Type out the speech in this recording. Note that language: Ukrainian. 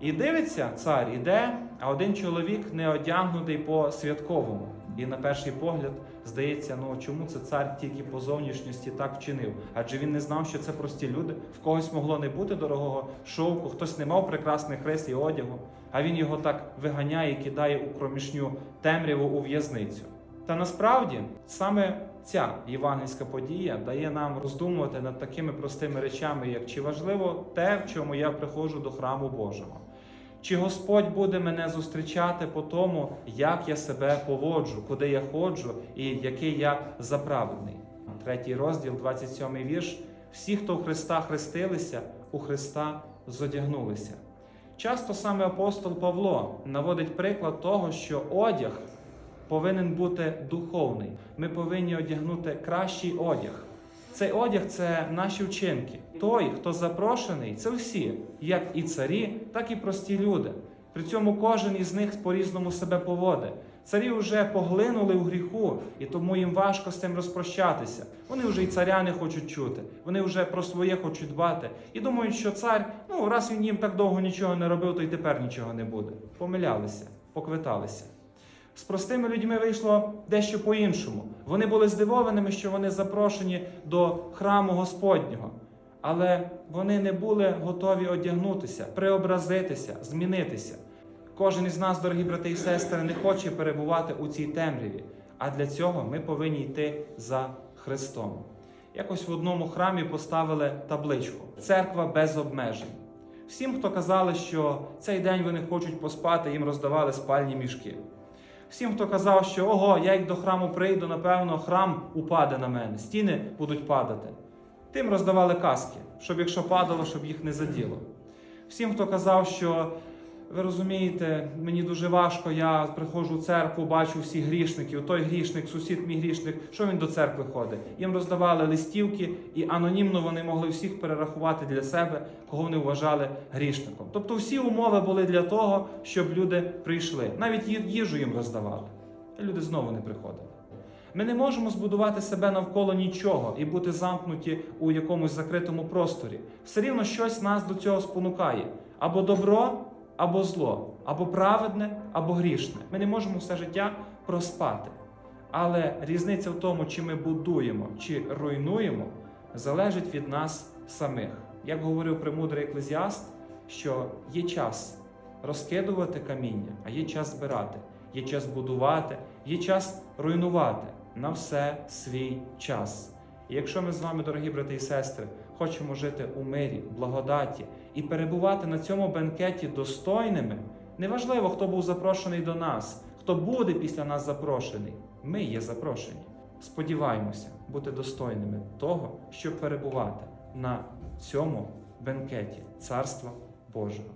І дивиться, цар іде, а один чоловік не одягнутий по святковому. І на перший погляд здається, ну чому це цар тільки по зовнішності так вчинив? Адже він не знав, що це прості люди. В когось могло не бути дорогого шовку, хтось не мав прекрасних рис і одягу, а він його так виганяє і кидає у проміжню темряву у в'язницю. Та насправді саме ця євангельська подія дає нам роздумувати над такими простими речами, як чи важливо те, в чому я приходжу до храму Божого. Чи Господь буде мене зустрічати по тому, як я себе поводжу, куди я ходжу і який я заправлений? Третій розділ, 27 вірш. Всі, хто в Христа хрестилися, у Христа зодягнулися. Часто саме апостол Павло наводить приклад того, що одяг повинен бути духовний. Ми повинні одягнути кращий одяг. Цей одяг це наші вчинки. Той, хто запрошений, це всі, як і царі, так і прості люди. При цьому кожен із них по-різному себе поводить. Царі вже поглинули у гріху, і тому їм важко з цим розпрощатися. Вони вже і царя не хочуть чути, вони вже про своє хочуть дбати. І думають, що цар, ну раз він їм так довго нічого не робив, то й тепер нічого не буде. Помилялися, поквиталися. З простими людьми вийшло дещо по-іншому. Вони були здивованими, що вони запрошені до храму Господнього, але вони не були готові одягнутися, преобразитися, змінитися. Кожен із нас, дорогі брати і сестри, не хоче перебувати у цій темряві, а для цього ми повинні йти за Христом. Якось в одному храмі поставили табличку Церква без обмежень. Всім, хто казали, що цей день вони хочуть поспати, їм роздавали спальні мішки. Всім, хто казав, що ого, я як до храму прийду, напевно, храм упаде на мене, стіни будуть падати. Тим роздавали каски, щоб якщо падало, щоб їх не заділо. Всім, хто казав, що ви розумієте, мені дуже важко, я приходжу в церкву, бачу всіх грішників, той грішник, сусід мій грішник, що він до церкви ходить. Їм роздавали листівки, і анонімно вони могли всіх перерахувати для себе, кого вони вважали грішником. Тобто всі умови були для того, щоб люди прийшли. Навіть їжу їм роздавали. І люди знову не приходили. Ми не можемо збудувати себе навколо нічого і бути замкнуті у якомусь закритому просторі. Все рівно щось нас до цього спонукає: або добро, або зло, або праведне, або грішне. Ми не можемо все життя проспати. Але різниця в тому, чи ми будуємо, чи руйнуємо, залежить від нас самих. Як говорив премудрий еклезіаст, що є час розкидувати каміння, а є час збирати, є час будувати, є час руйнувати на все свій час. І якщо ми з вами, дорогі брати і сестри, хочемо жити у мирі, благодаті і перебувати на цьому бенкеті достойними, неважливо, хто був запрошений до нас, хто буде після нас запрошений, ми є запрошені. Сподіваємося бути достойними того, щоб перебувати на цьому бенкеті Царства Божого.